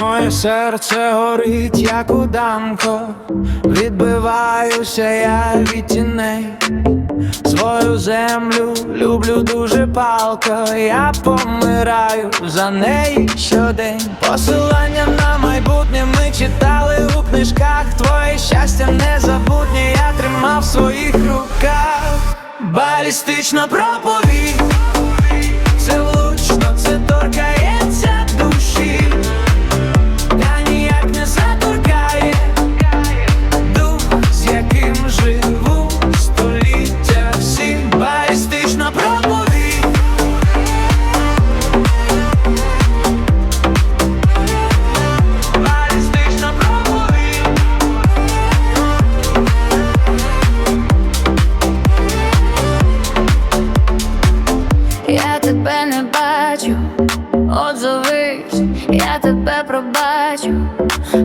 Моє серце горить, як у дамко, відбиваюся я від тіней. Свою землю люблю дуже палко, я помираю за неї щодень. Посилання на майбутнє ми читали у книжках. Твоє щастя незабутнє, я тримав своїх руках. Балістична проповідь, тебе пробачу,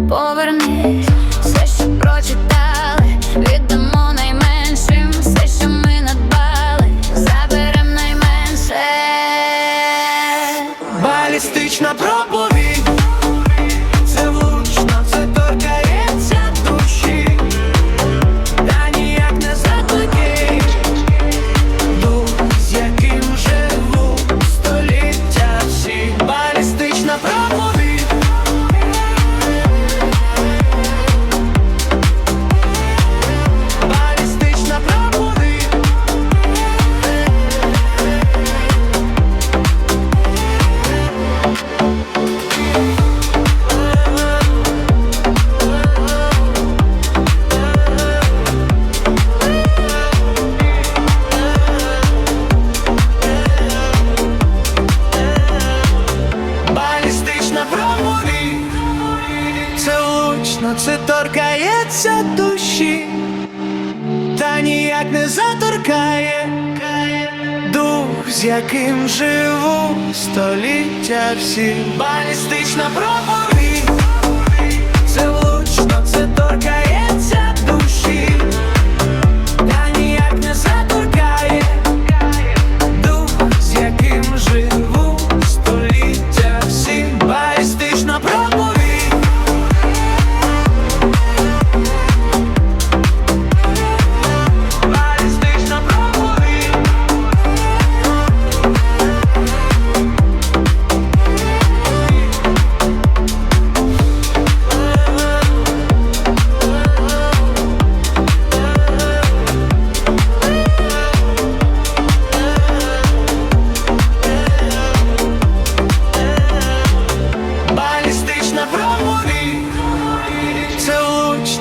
повернись, все, що прочитали, віддамо найменшим, все, що ми надбали, заберем найменше. Балістична влучно, це торкається душі, та ніяк не заторкає дух, з яким живу століття всі. Балістична проповідь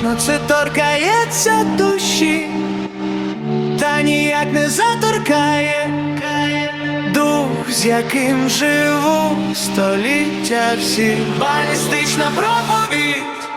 влучно, це торкається душі, та ніяк не заторкає дух, з яким живу століття всі. Балістична проповідь